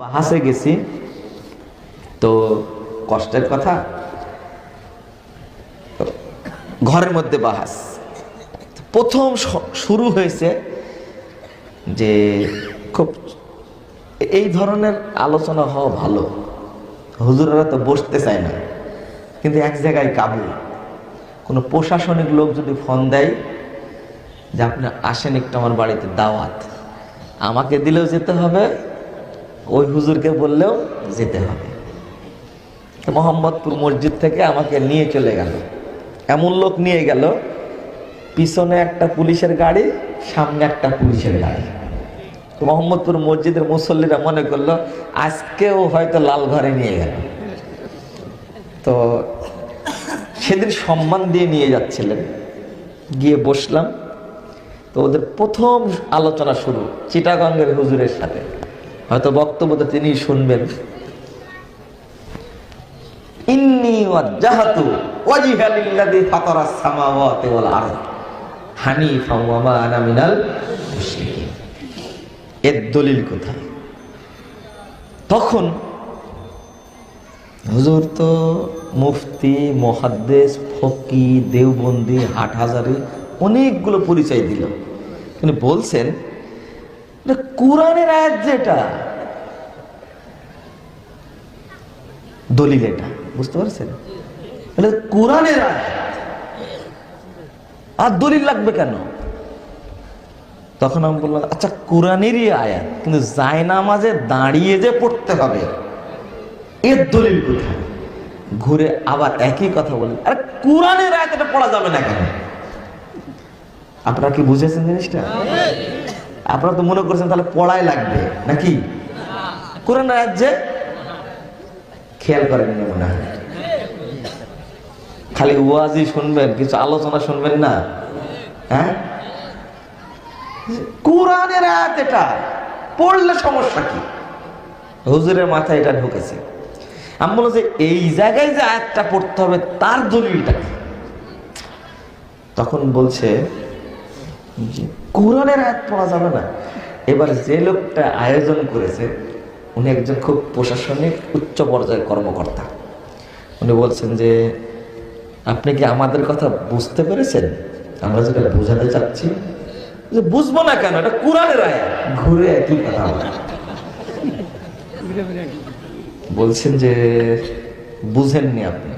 বাহাসে গেছি। তো কষ্টের কথা, ঘরের মধ্যে বাহাস। প্রথম শুরু হয়েছে যে খুব এই ধরনের আলোচনা হওয়া ভালো। হুজুরেরা তো বসতে চায় না, কিন্তু এক জায়গায় কাবু কোনো প্রশাসনিক লোক যদি ফোন দেয় যে, আপনি আসেন একটু আমার বাড়িতে দাওয়াত। আমাকে দিলেও যেতে হবে ওই হুজুরকে বললেও যেতে হবে। মোহাম্মদপুর মসজিদ থেকে আমাকে নিয়ে চলে গেল। এমন লোক নিয়ে গেল, পিছনে একটা পুলিশের গাড়ি, সামনে একটা পুলিশের গাড়ি। তো মোহাম্মদপুর মসজিদের মুসল্লিরা মনে করল, আজকেও হয়তো লাল ঘরে নিয়ে গেল। তো সেদিন সম্মান দিয়ে নিয়ে যাচ্ছিলেন। গিয়ে বসলাম। তো ওদের প্রথম আলোচনা শুরু, চিটাগঙ্গের হুজুরের সাথে। হয়তো বক্তব্য তিনি শুনবেন। এর দলিল কোথায়? তখন হুজুর তো মুফতি মহাদ্দেশ ফকি, দেওবন্দি, হাটহাজারি অনেকগুলো পরিচয় দিল। তিনি বলছেন কোরআনের আয়াত যেটা, দলিল এটা, বুঝতে পারছেন? কোরআনের আয়াত, আর দলিল লাগবে কেন? তখন আমি বললাম আচ্ছা কোরআনেরই আয়াত, কিন্তু জায়নামাজে দাঁড়িয়ে যে পড়তে হবে, এর দলিল কোথায়? ঘুরে আবার একই কথা বলেন আরে কোরআনের আয়াত এটা পড়া যাবে না কেন? আপনারা কি বুঝেছেন জিনিসটা? আপনারা তো মনে করছেন তাহলে পড়াই লাগবে, নাকি? কোরআন আয়াত যে খেয়াল করেন না মনে হয়। খালি ওয়াজি শুনবেন, কিছু আলোচনা শুনবেন না। হ্যাঁ? কোরআনের আয়াত এটা, পড়লে সমস্যা কি? হুজুরের মাথায় এটা ঢুকেছে। আমি বললাম যে, এই জায়গায় যে আয়াতটা পড়তে হবে, তার দলিলটা তখন বলছে কোরআনের আয়াত পড়া যাবে না। এবার যে লোকটা আয়োজন করেছে, উনি একজন খুব প্রশাসনিক উচ্চ পর্যায়ের কর্মকর্তা। উনি বলছেন যে, আপনি কি আমাদের কথা বুঝতে পেরেছেন? আমরা যেটা বোঝাতে চাচ্ছি যে, বুঝব না কেন? এটা কোরআনের আয়াত। ঘুরে একই কথা বলছেন যে, বুঝেননি আপনি।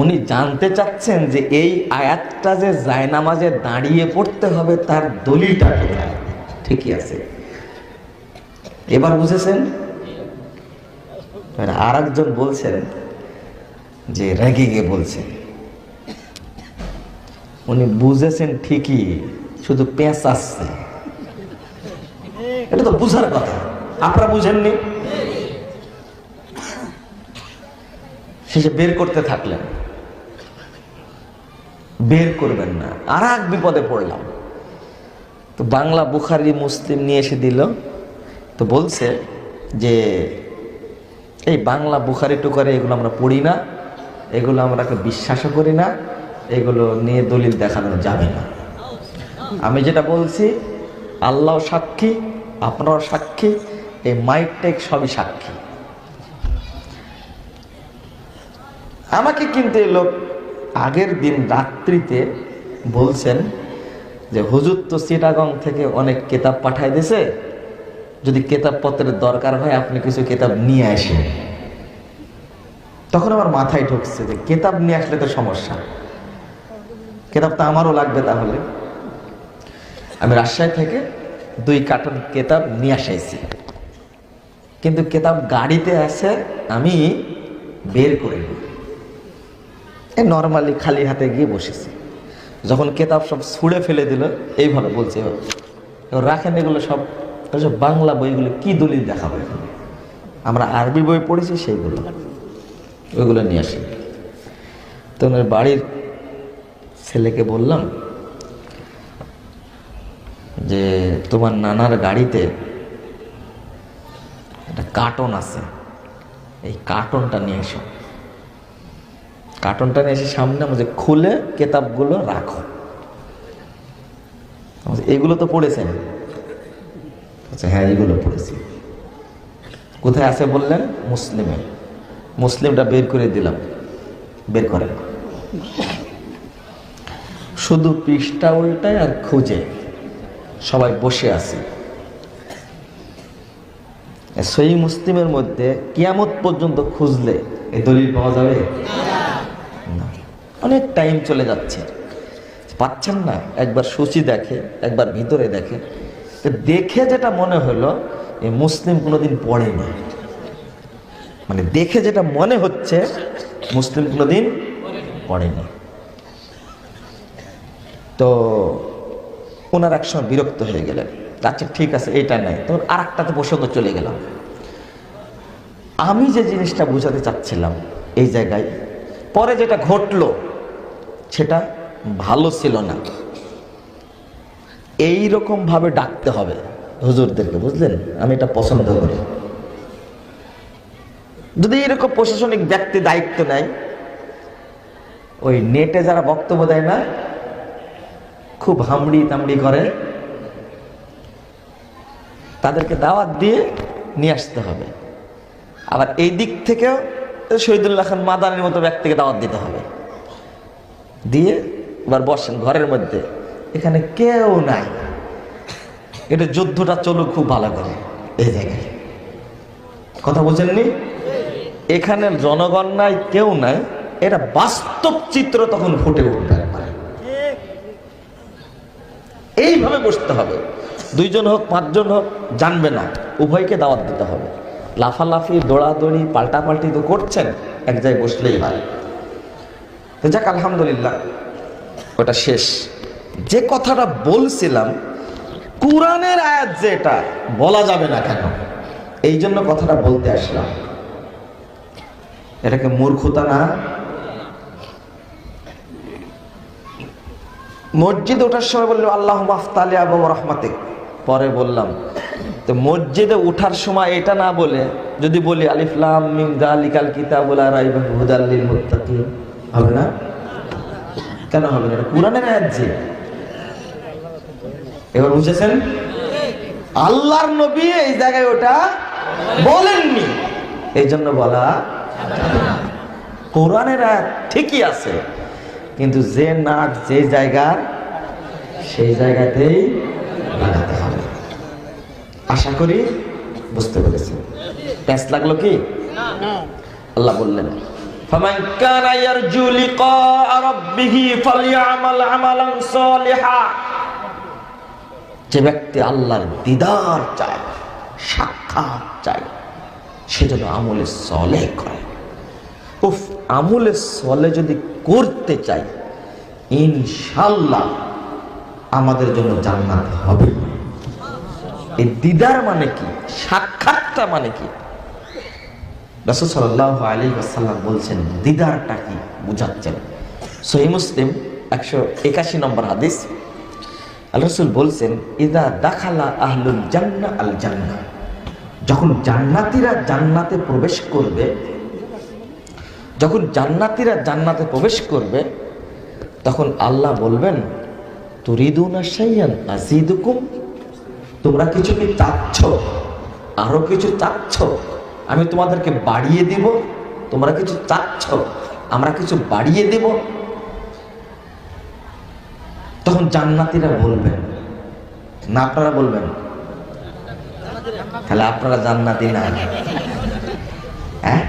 উনি জানতে চাচ্ছেন যে এই আয়াতটা যে জায়নামাজে দাঁড়িয়ে পড়তে হবে তার দলিলটা ঠিকই আছে। এবার বুঝেছেন? আর একজন বলছেন যে রেগে গিয়ে বলছেন। উনি বুঝেছেন ঠিকই, শুধু পেঁচ আসছে। এটা তো বুঝার কথা। আপনারা বুঝেননি? শেষে বের করতে থাকলেন। বের করবেন না। আর এক বিপদে পড়লাম। তো বাংলা বুখারি, মুসলিম নিয়ে এসে দিল। তো বলছে যে, এই বাংলা বুখারি টুকারি এগুলো আমরা পড়ি না। এগুলো আমরা বিশ্বাসও করি না। এগুলো নিয়ে দলিল দেখানো যাবে না। আমি যেটা বলছি আল্লাহ সাক্ষী, আপনারাও সাক্ষী, এই মাইক টেক সবই সাক্ষী। আমাকে কিন্তু এই লোক আগের দিন রাত্রিতে বলছেন যে, হুজুর তো চিটাগং থেকে অনেক কেতাব পাঠায় দিয়েছে যদি কেতাবপত্রের দরকার হয়, আপনি কিছু কেতাব নিয়ে আসেন। তখন আমার মাথায় ঢুকছে যে, কেতাব নিয়ে আসলে তো সমস্যা। কেতাব তো আমারও লাগবে তাহলে। আমি রাজশাহী থেকে দুই কার্টন কেতাব নিয়ে আসাইছি। কিন্তু কেতাব গাড়িতে আছে, আমি বের করে এই নর্মালি খালি হাতে গিয়ে বসেছি। যখন কেতাব সব ছুঁড়ে ফেলে দিল, এইভাবে বলছে রাখেন এগুলো সব সব বাংলা বইগুলো, কি দলিল দেখাবো এখন? আমরা আরবি বই পড়েছি, সেইগুলো। ওইগুলো নিয়ে আসি। তো ওনার বাড়ির ছেলেকে বললাম যে, তোমার নানার গাড়িতে একটা কার্টন আছে। এই কার্টনটা নিয়ে এসো। কার্টনটা নিয়ে এসে সামনে আমাদের খুলে কেতাবগুলো রাখো। এগুলো তো পড়েছেন? আচ্ছা হ্যাঁ এগুলো পড়েছি। কোথায় আছে বললেন? মুসলিমে। মুসলিমটা বের করে দিলাম। বের করেন। শুধু পৃষ্ঠা উল্টায় আর খুঁজে। সবাই বসে আছে। সেই মুসলিমের মধ্যে কিয়ামত পর্যন্ত খুঁজলে এই দলিল পাওয়া যাবে? না। অনেক টাইম চলে যাচ্ছে। পাচ্ছেন না? একবার সূচি দেখে, একবার ভিতরে দেখে। তো দেখে যেটা মনে হলো এই মুসলিম কোনোদিন পড়েনি। মানে দেখে যেটা মনে হচ্ছে, মুসলিম কোনোদিন পড়েনি। তো ওনার একসময় বিরক্ত হয়ে গেলেন। আচ্ছা ঠিক আছে, এইটা নাই। তখন আর একটাতে প্রসঙ্গ চলে গেলাম আমি যে জিনিসটা বোঝাতে চাচ্ছিলাম, এই জায়গায় পরে যেটা ঘটলো, সেটা ভালো ছিল না। এই ভাবে ডাকতে হবে হুজুরদেরকে, বুঝলেন? আমি এটা পছন্দ করি। যদি এরকম প্রশাসনিক ব্যক্তি দায়িত্ব নেয়, ওই নেটে যারা বক্তব্য দেয় না, খুব হামড়ি তামড়ি করে, তাদেরকে দাওয়াত দিয়ে নিয়ে আসতে হবে। আবার এই দিক থেকেও শহীদুল্লাহ খান মাদানের মতো ব্যক্তিকে দাওয়াত দিতে হবে। দিয়ে এবার বসেন ঘরের মধ্যে। এখানে কেউ নাই। এটা যুদ্ধটা চলুক খুব ভালো করে। এই জায়গায়। কথা বলছেননি? এখানে জনগণ নাই, কেউ নাই। এটা বাস্তব চিত্র তখন ফুটে উঠবে একবারে। এইভাবে বসতে হবে। দুইজন হোক, পাঁচজন হোক, জানবে না। উভয়কে দাওয়াত দিতে হবে। লাফালাফি, দৌড়াদৌড়ি, পাল্টাপাল্টি তো করছেন, এক জায়গায় বসলেই হয়। তো যাক, আলহামদুলিল্লাহ, ওটা শেষ। যে কথাটা বলছিলাম, কোরআনের আয়াত যে এটা, বলা যাবে না কেন? এই জন্য কথাটা বলতে আসলাম। এটাকে মূর্খতা না? মসজিদে ওঠার সময় বলল আল্লাহ মাফতালি আবু রহমাতিক। পরে বললাম তো মসজিদে ওঠার সময় এটা না বলে, যদি বলি আলিফলাম মিম দালিকাল কিতাবুল রাইবা হুদাল্লিল মুত্তাকিন, হবে না? কেন হবে না? কোরআনের আয়াত যে। এবার বুঝেছেন? আল্লাহর নবী এই জায়গায় ওটা বলেননি। এই জন্য বলা কোরআনের ঠিকই আছে, কিন্তু যে নাক যে জায়গার, সেই জায়গাতেই লাগাতে হবে। আশা করি বুঝতে পেরেছি প্যাঁচ লাগলো কি আল্লাহ বললেন فمن كان يرجو لقاء ربه فليعمل عملا صالحا যে ব্যক্তি আল্লাহর দিদার চায় সাক্ষাৎ চায় সে যেন আমলে সলে করে উফ আমলে সলে যদি করতে চাই ইনশাল্লাহ আমাদের জন্য জান্নাত হবে এই দিদার মানে কি? সাক্ষাৎটা মানে কি? আসাল্লাম বলছেন, দিদারটা কি? বুঝাচ্ছেন। সহি মুসলিম একশো একাশি নম্বর হাদিস। রসুল বলছেন, ইদা দাখালা আহলুল জান্না আল জান্না। যখন জান্নাতিরা জান্নাতে প্রবেশ করবে, যখন জান্নাতিরা জান্নাতে প্রবেশ করবে, তখন আল্লাহ বলবেন, তুরিদুনা সাইয়ান আজিদুকুম তোমরা কিছু কি চাচ্ছ? আরও কিছু চাচ্ছ? আমি তোমাদেরকে বাড়িয়ে দিব। তোমরা কিছু চাচ্ছ? আমরা কিছু বাড়িয়ে দেব। তখন জান্নাতিরা বলবেন, না, আপনারা বলবেন তাহলে আপনারা জান্নাতি না। হ্যাঁ?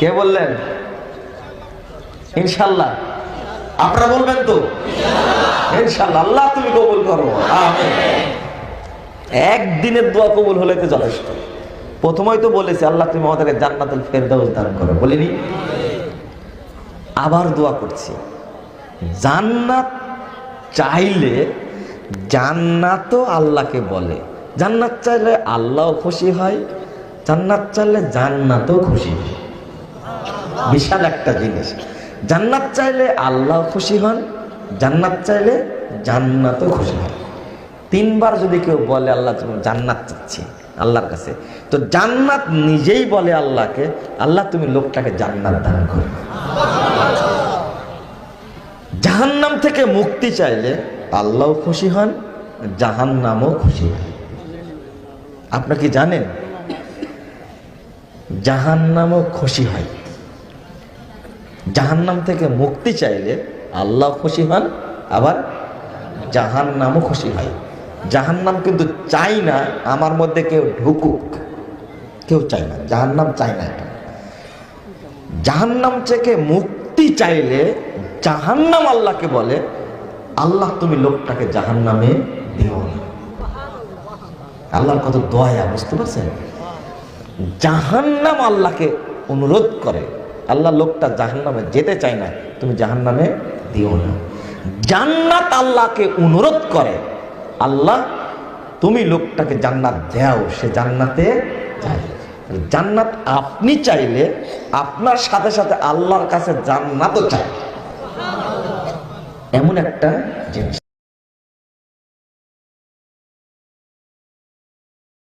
কে বললেন? ইনশাল্লাহ। আপনারা বলবেন তো? ইনশাল্লাহ আল্লাহ তুমি কবুল করো। একদিনের দোয়া কবুল হলে তো যথেষ্ট প্রথমেই তো বলেছি, আল্লাহ তুমি আমাদেরকে জান্নাতুল ফেরদাউস দান করো। বলিনি? আবার দোয়া করছি। জান্নাত চাইলে জান্নাতও আল্লাহকে বলে। জান্নাত চাইলে আল্লাহও খুশি হয়, জান্নাত চাইলে জান্নাতও খুশি হয়। বিশাল একটা জিনিস। জান্নাত চাইলে আল্লাহ খুশি হন, জান্নাত চাইলে জান্নাতও খুশি হন। তিনবার যদি কেউ বলে, আল্লাহ জান্নাত চাচ্ছি আল্লাহর কাছে। তো জান্নাত নিজেই বলে আল্লাহকে, আল্লাহ, তুমি লোকটাকে জান্নাত দান করো। জাহান্নাম থেকে মুক্তি চাইলে আল্লাহ খুশি হন জাহান নামও খুশি হয় আপনার কি জানেন? জাহান নামও খুশি হয়। জাহান্নাম থেকে মুক্তি চাইলে আল্লাহ খুশি হন, আবার জাহান্নামও খুশি হয়। জাহান্নাম কিন্তু চাই না, আমার মধ্যে কেউ ঢুকুক, কেউ চায় না, জাহান্নাম চায় না এটা। জাহান্নাম থেকে মুক্তি চাইলে জাহান্নাম আল্লাহকে বলে, আল্লাহ, তুমি লোকটাকে জাহান্নামে দিও না। আল্লাহর কত দয়া, বুঝতে পারছেন? জাহান্নাম আল্লাহকে অনুরোধ করে আল্লাহ লোকটা জাহান্নামে যেতে চায় না, তুমি জাহান্নামে দিও না। জান্নাত আল্লাহকে অনুরোধ করে, আল্লাহ, তুমি লোকটাকে জান্নাত দাও, সে জান্নাতে যায়। জান্নাত আপনি চাইলে আপনার সাথে সাথে আল্লাহর কাছে জান্নাতও চায়। এমন একটা জিনিস।